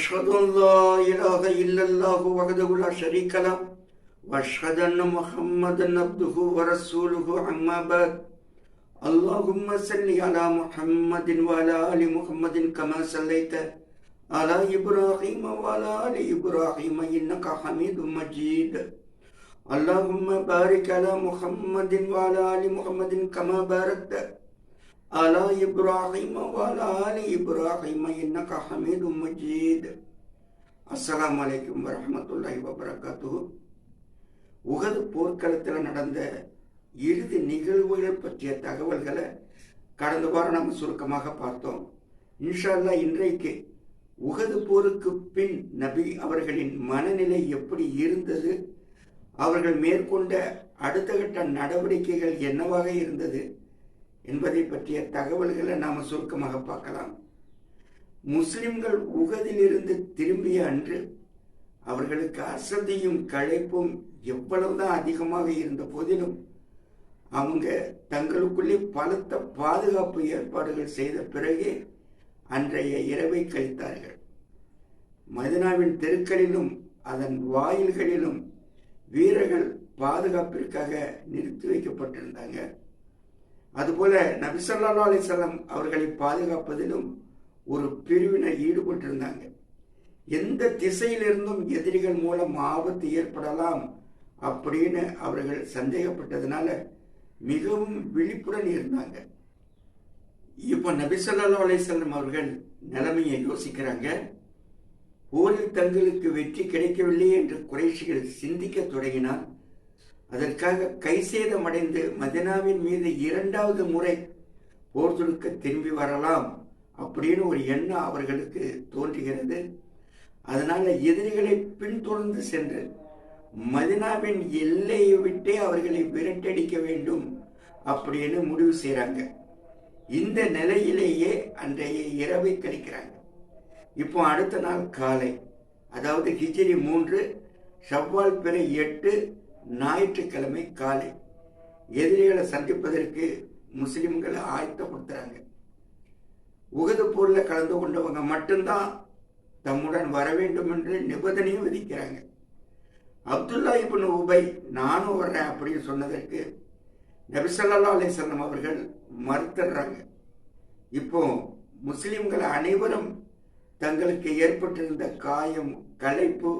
وأشهد أن لا إله إلا الله وحده لا شريك له وأشهد أن محمدا عبده ورسوله أما بعد. اللهم صل على محمد وعلى آل محمد كما صليت على إبراهيم وعلى آل إبراهيم إنك حميد مجيد. اللهم بارك على محمد وعلى آل محمد كما باركت على إبراهيم وعلى آل إبراهيم إنك حميد مجيد அஸ்ஸலாமு அலைக்கும் வரஹ்மத்துல்லாஹி வபரகாத்துஹு உகது போர்க்களத்தில் நடந்த இறுதி நிகழ்வுகள் பற்றிய தகவல்களை கடந்த வாரம் நம்ம சுருக்கமாக பார்த்தோம் இன்ஷா அல்லாஹ் இன்றைக்கு உகது போருக்கு பின் நபி அவர்களின் மனநிலை எப்படி இருந்தது அவர்கள் மேற்கொண்ட அடுத்த கட்ட நடவடிக்கைகள் என்னவாக இருந்தது என்பதை பற்றிய தகவல்களை நாம் சுருக்கமாக பார்க்கலாம். முஸ்லிம்கள் உகதிலிருந்து திரும்பிய அன்று அவர்களுக்கு அசதியும் களைப்பும் எவ்வளவுதான் அதிகமாக இருந்த போதிலும் அவங்க தங்களுக்குள்ளே பலத்த பாதுகாப்பு ஏற்பாடுகள் செய்த பிறகே அன்றைய இரவை கழித்தார்கள். மதினாவின் தெருக்களிலும் அதன் வாயில்களிலும் வீரர்கள் பாதுகாப்பிற்காக நிறுத்தி வைக்கப்பட்டிருந்தாங்க. அதுபோல நபிசல்லா அலிசல்லாம் அவர்களை பாதுகாப்பதிலும் ஒரு பிரிவினர் ஈடுபட்டிருந்தாங்க. எந்த திசையிலிருந்தும் எதிரிகள் மூலம் ஆபத்து ஏற்படலாம் அப்படின்னு அவர்கள் சந்தேகப்பட்டதுனால மிகவும் விழிப்புடன் இருந்தாங்க. இப்போ நபிசல்லா அலிசல்லம் அவர்கள் நிலைமையை யோசிக்கிறாங்க. போரில் தங்களுக்கு வெற்றி கிடைக்கவில்லை என்று குறைஷிகள் சிந்திக்க தொடங்கினால் அதற்காக கைசேதமடைந்து மதினாவின் மீது இரண்டாவது முறை போர் தொடுக்க திரும்பி வரலாம் அப்படின்னு ஒரு எண்ணம் அவர்களுக்கு தோன்றுகிறது. அதனால எதிரிகளை பின்தொடர்ந்து சென்று மதினாவின் எல்லையை விட்டே அவர்களை விரட்டடிக்க வேண்டும் அப்படின்னு முடிவு செய்கிறாங்க இந்த நிலையிலேயே அன்றைய இரவை கழிக்கிறாங்க. இப்போ அடுத்த நாள் காலை அதாவது ஹிஜிரி மூன்று ஷவ்வால் பிறை எட்டு ஞாயிற்றுக்கிழமை காலை. எதிரிகளை சந்திப்பதற்கு முஸ்லிம்களை ஆயத்தப்படுத்துறாங்க உகது போரில் கலந்து கொண்டவங்க மட்டும்தான் தம்முடன் வர வேண்டும் என்று நிபந்தனையும் விதிக்கிறாங்க. அப்துல்லா இபின் உபை நானும் வர்றேன் அப்படின்னு சொன்னதற்கு நபிசல்லா அலிசல்லம் அவர்கள் மறுத்துடுறாங்க. இப்போ முஸ்லிம்கள் அனைவரும் தங்களுக்கு ஏற்பட்டிருந்த காயம் களைப்பு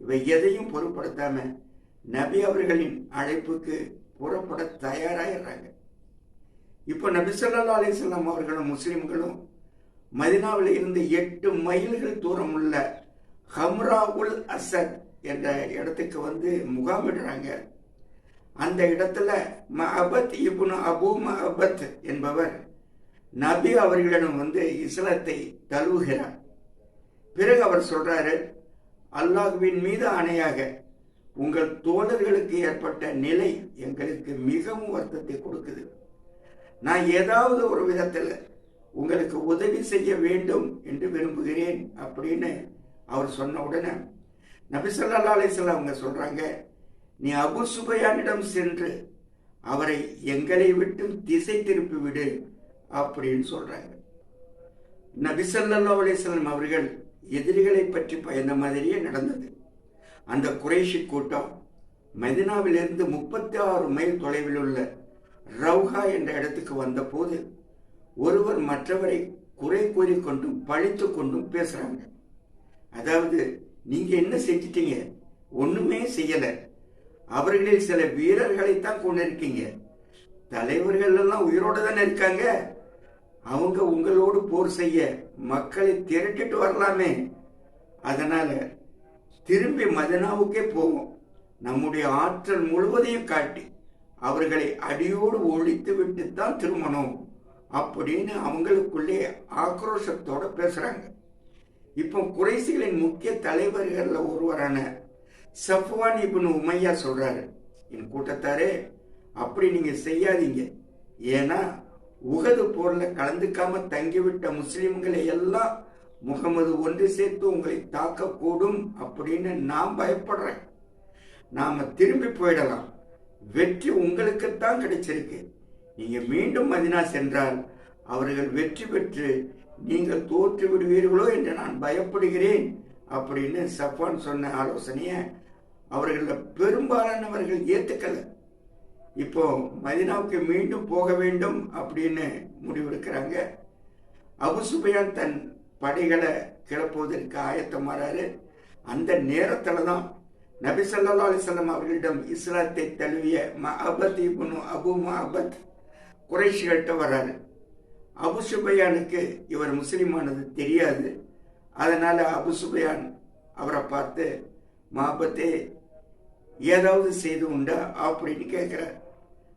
இவை எதையும் பொருட்படுத்தாமல் நபி அவர்களின் அழைப்புக்கு புறப்பட தயாராகிறாங்க இப்போ நபி சொல்லா அலிஸ்லாம் அவர்களும் முஸ்லிம்களும் மதினாவில் இருந்து எட்டு மைல்கள் தூரம் உள்ள ஹம்ரா உல் அசத் என்ற இடத்துக்கு வந்து முகாமிடுறாங்க அந்த இடத்துல மஹபத் இபுன் அபு மஹபத் என்பவர் நபி அவர்களிடம் வந்து இஸ்லாத்தை தழுவுகிறார். பிறகு அவர் சொல்றாரு அல்லாஹுவின் மீது அணையாக உங்கள் தோழர்களுக்கு ஏற்பட்ட நிலை எங்களுக்கு மிகவும் வருத்தத்தை கொடுக்குது. நான் ஏதாவது ஒரு விதத்தில் உங்களுக்கு உதவி செய்ய வேண்டும் என்று விரும்புகிறேன் அப்படின்னு அவர் சொன்ன உடனே நபிசல்லா அலிஸ்லாம் அவங்க சொல்கிறாங்க நீ அபு சுபையானிடம் சென்று அவரை எங்களை விட்டு திசை திருப்பி விடு அப்படின்னு சொல்கிறாங்க நபிசல்லா அலிஸ்லாம் அவர்கள் எதிரிகளை பற்றி பயந்த மாதிரியே நடந்தது. அந்த குறைஷி கூட்டம் மெதினாவிலிருந்து முப்பத்தி ஆறு மைல் தொலைவில் உள்ள ரவுஹா என்ற இடத்துக்கு வந்தபோது ஒருவர் மற்றவரை குறை கூறிக்கொண்டும் பழித்து கொண்டும் பேசுறாங்க. அதாவது நீங்க என்ன செஞ்சிட்டீங்க? ஒண்ணுமே செய்யல. அவர்களில் சில வீரர்களைத்தான் கொண்டிருக்கீங்க. தலைவர்கள் எல்லாம் உயிரோடு தானே இருக்காங்க. அவங்க உங்களோடு போர் செய்ய மக்களை திரட்டிட்டு வரலாமே. அதனால திரும்பி மதனாவுக்கே போவோம். நம்முடைய ஆற்றல் முழுவதையும் காட்டி அவர்களை அடியோடு ஒழித்து விட்டு தான் திருமணம் அப்படின்னு அவங்களுக்குள்ளே ஆக்ரோஷத்தோட பேசுறாங்க. இப்போ குறைசிகளின் முக்கிய தலைவர்களில் ஒருவரான சஃப்வான் இப்னு உமையா சொல்றாரு என் கூட்டத்தாரே அப்படி நீங்க செய்யாதீங்க. ஏன்னா உகது போர்ல கலந்துக்காம தங்கிவிட்ட முஸ்லிம்களை எல்லாம் முகமது ஒன்று சேர்த்து உங்களை தாக்கக்கூடும் அப்படின்னு நான் பயப்படுறேன். நாம திரும்பி போயிடலாம். வெற்றி உங்களுக்குத்தான் கிடைச்சிருக்கு. நீங்க மீண்டும் மதினா சென்றால் அவர்கள் வெற்றி பெற்று நீங்கள் தோற்று விடுவீர்களோ என்று நான் பயப்படுகிறேன் அப்படின்னு சஃபான் சொன்ன ஆலோசனையை அவர்களில் பெரும்பாலானவர்கள் ஏத்துக்கல. இப்போ மதினாவுக்கு மீண்டும் போக வேண்டும் அப்படின்னு முடிவெடுக்கிறாங்க. அபு சுபையான் தன் படைகளை கிளப்புவதற்கு ஆயத்தமாறாரு அந்த நேரத்துல தான் நபி சல்லா அலிசல்லாம் அவர்களிடம் இஸ்லாத்தை தழுவிய மஹபத் இபுனு அபு மஹபத் குறைஷிகள்கிட்ட வர்றாரு அபு சுபையானுக்கு இவர் முஸ்லீமானது தெரியாது. அதனால அபு சுபையான் அவரை பார்த்து மஹபத்தே ஏதாவது செய்து உண்டா? அப்படின்னு கேட்குறார்.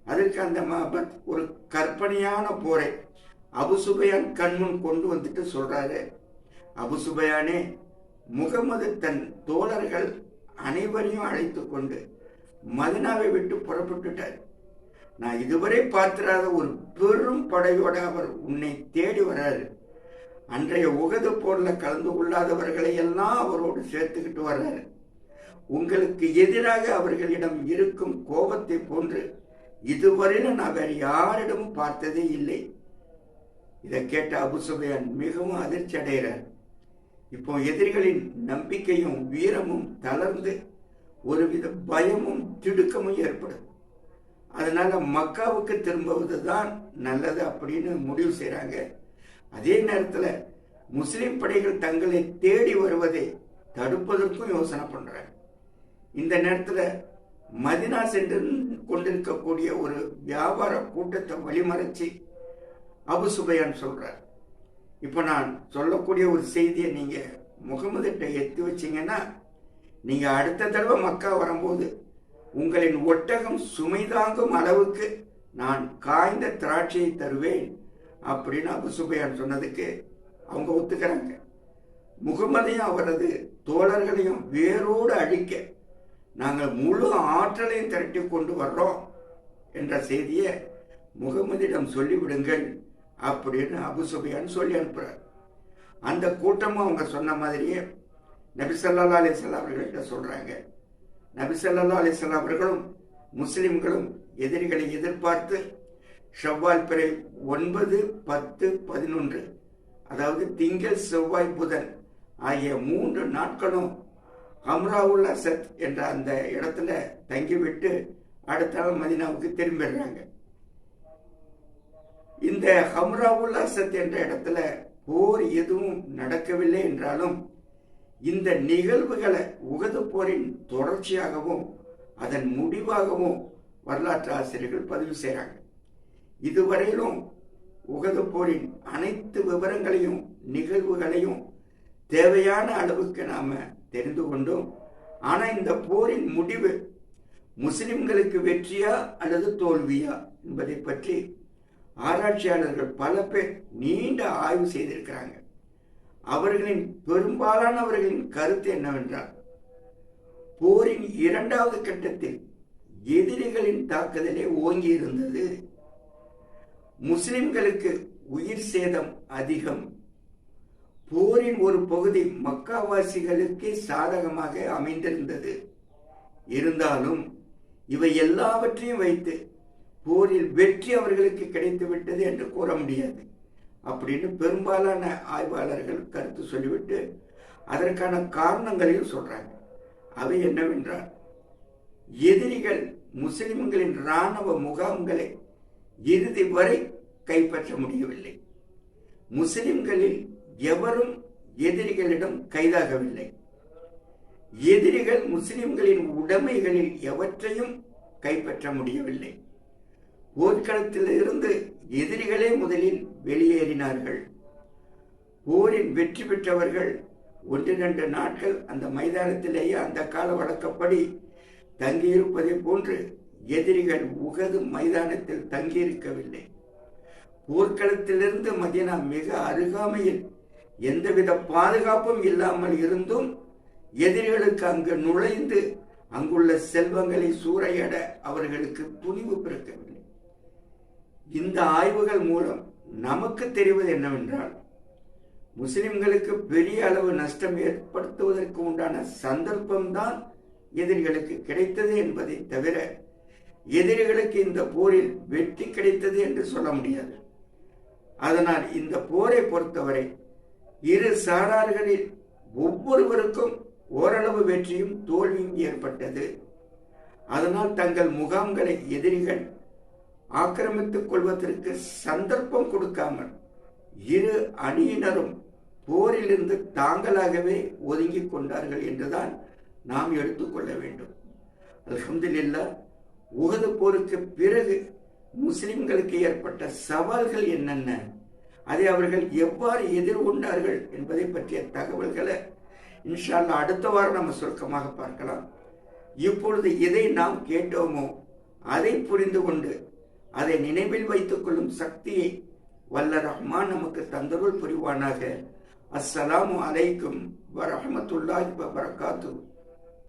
அதற்கு அந்த மஹபத் ஒரு கற்பனையான போரை அபுசுபையான் கண்முன் கொண்டு வந்துட்டு சொல்றாரு. அபுசுபையானே முகமது தன் தோழர்கள் அனைவரையும் அழைத்து கொண்டு மதினாவை விட்டு புறப்பட்டுட்டார். நான் இதுவரை பார்த்திராத ஒரு பெரும் படையோட அவர் உன்னை தேடி வர்றாரு அன்றைய உகது போர்ல கலந்து கொள்ளாதவர்களை எல்லாம் அவரோடு சேர்த்துக்கிட்டு வர்றாரு. உங்களுக்கு எதிராக அவர்களிடம் இருக்கும் கோபத்தை போன்று இதுவரையிலும் நான் வேற யாரிடமும் பார்த்ததே இல்லை. இதை கேட்ட அபு மிகவும் அதிர்ச்சி அடைகிறார். இப்போ எதிரிகளின் நம்பிக்கையும் வீரமும் தளர்ந்து ஒருவித பயமும் திடுக்கமும் ஏற்படும். அதனால மக்காவுக்கு திரும்புவது தான் நல்லது அப்படின்னு முடிவு செய்கிறாங்க அதே நேரத்தில் முஸ்லிம் படைகள் தங்களை தேடி வருவதை தடுப்பதற்கும் யோசனை பண்ணுறாங்க இந்த நேரத்தில் மதினா சென்று கொண்டிருக்கக்கூடிய ஒரு வியாபார கூட்டத்தை வழிமறைச்சு அபு சுபையான் சொல்றார். இப்போ நான் சொல்லக்கூடிய ஒரு செய்தியை நீங்க முகமதுகிட்ட எத்தி வச்சீங்கன்னா நீங்க அடுத்த தடவை மக்கா வரும்போது உங்களின் ஒட்டகம் சுமை தாங்கும் அளவுக்கு நான் காய்ந்த திராட்சையை தருவேன் அப்படின்னு அபு சுபையான் சொன்னதுக்கு அவங்க ஒத்துக்கிறாங்க. முகமதையும் அவரது தோழர்களையும் வேரோடு அழிக்க நாங்கள் முழு ஆற்றலையும் திரட்டி கொண்டு வர்றோம் என்ற செய்தியை முகமதிடம் சொல்லிவிடுங்கள். அப்படின்னு அபு சொல்லி அனுப்புறார். அந்த கூட்டமும் அவங்க சொன்ன மாதிரியே நபிசல்லா அலிசல்லா அவர்கள்ட்ட சொல்றாங்க. நபிசல்லா அலிசல்லா அவர்களும் முஸ்லிம்களும் எதிரிகளை எதிர்பார்த்து ஷவ்வால் பிறை ஒன்பது பத்து பதினொன்று அதாவது திங்கள் செவ்வாய் புதன் ஆகிய மூன்று நாட்களும் ஹம்ராவுல்லா சத் என்ற அந்த இடத்துல தங்கிவிட்டு அடுத்த நாள் மதினாவுக்கு திரும்பிடுறாங்க. இந்த ஹம்ராவுல் அசத் என்ற இடத்துல போர் எதுவும் நடக்கவில்லை என்றாலும் இந்த நிகழ்வுகளை உகது போரின் தொடர்ச்சியாகவும் அதன் முடிவாகவும் வரலாற்று ஆசிரியர்கள் பதிவு செய்கிறாங்க இதுவரையிலும் உகது போரின் அனைத்து விவரங்களையும் நிகழ்வுகளையும் தேவையான அளவுக்கு நாம் தெரிந்து கொண்டோம். ஆனால் இந்த போரின் முடிவு முஸ்லிம்களுக்கு வெற்றியா அல்லது தோல்வியா என்பதை பற்றி ஆராய்ச்சியாளர்கள் பல பேர் நீண்ட ஆய்வு செய்திருக்கிறாங்க. அவர்களின் பெரும்பாலானவர்களின் கருத்து என்னவென்றால் போரின் இரண்டாவது கட்டத்தில் எதிரிகளின் தாக்குதலே ஓங்கி இருந்தது முஸ்லிம்களுக்கு உயிர் சேதம் அதிகம். போரின் ஒரு பகுதி மக்காவாசிகளுக்கே சாதகமாக அமைந்திருந்தது. இருந்தாலும் இவை எல்லாவற்றையும் வைத்து போரில் வெற்றி அவர்களுக்கு கிடைத்து விட்டது என்று கூற முடியாது. அப்படின்னு பெரும்பாலான ஆய்வாளர்கள் கருத்து சொல்லிவிட்டு அதற்கான காரணங்களையும் சொல்றாங்க. அவை என்னவென்றால் எதிரிகள் முஸ்லிம்களின் இராணுவ முகாம்களை இறுதி வரை கைப்பற்ற முடியவில்லை. முஸ்லிம்களில் எவரும் எதிரிகளிடம் கைதாகவில்லை. எதிரிகள் முஸ்லிம்களின் உடைமைகளில் எவற்றையும் கைப்பற்ற முடியவில்லை. போர்க்களத்திலிருந்து எதிரிகளே முதலில் வெளியேறினார்கள். போரில் வெற்றி பெற்றவர்கள் ஒன்று இரண்டு நாட்கள் அந்த மைதானத்திலேயே அந்த கால வழக்கப்படி தங்கியிருப்பதை போன்று எதிரிகள் உகது மைதானத்தில் தங்கியிருக்கவில்லை. போர்க்களத்திலிருந்து மதினா மிக அருகாமையில் எந்தவித பாதுகாப்பும் இல்லாமல் இருந்தும் எதிரிகளுக்கு அங்கு நுழைந்து அங்குள்ள செல்வங்களை சூறையட அவர்களுக்கு துணிவு பிறக்கவில்லை. இந்த ஆய்வுகள் மூலம் நமக்கு தெரிவது என்னவென்றால் முஸ்லிம்களுக்கு பெரிய அளவு நஷ்டம் ஏற்படுத்துவதற்கு உண்டான சந்தர்ப்பம்தான் எதிரிகளுக்கு கிடைத்தது என்பதை தவிர எதிரிகளுக்கு இந்த போரில் வெற்றி கிடைத்தது என்று சொல்ல முடியாது. அதனால் இந்த போரை பொறுத்தவரை இரு சாரார்களில் ஒவ்வொருவருக்கும் ஓரளவு வெற்றியும் தோல்வியும் ஏற்பட்டது. அதனால் தங்கள் முகாம்களை எதிரிகள் ஆக்கிரமித்துக் கொள்வதற்கு சந்தர்ப்பம் கொடுக்காமல் இரு அணியினரும் போரிலிருந்து தாங்களாகவே ஒதுங்கிக் கொண்டார்கள் என்றுதான் நாம் எடுத்துக்கொள்ள வேண்டும். அலமதுல்லா உகது போருக்கு பிறகு முஸ்லிம்களுக்கு ஏற்பட்ட சவால்கள் என்னென்ன? அதை அவர்கள் எவ்வாறு எதிர்கொண்டார்கள் என்பதை பற்றிய தகவல்களை இன்ஷால்லா அடுத்த வாரம் நம்ம சுருக்கமாக பார்க்கலாம். இப்பொழுது எதை நாம் கேட்டோமோ அதை புரிந்து கொண்டு அதை நினைவில் வைத்துக் கொள்ளும் சக்தியை வல்ல ரஹ்மான் நமக்கு தந்தருள் புரிவானாக. அஸ்ஸலாமு அலைக்கும் வரஹமத்துல்லாஹி வரகாத்து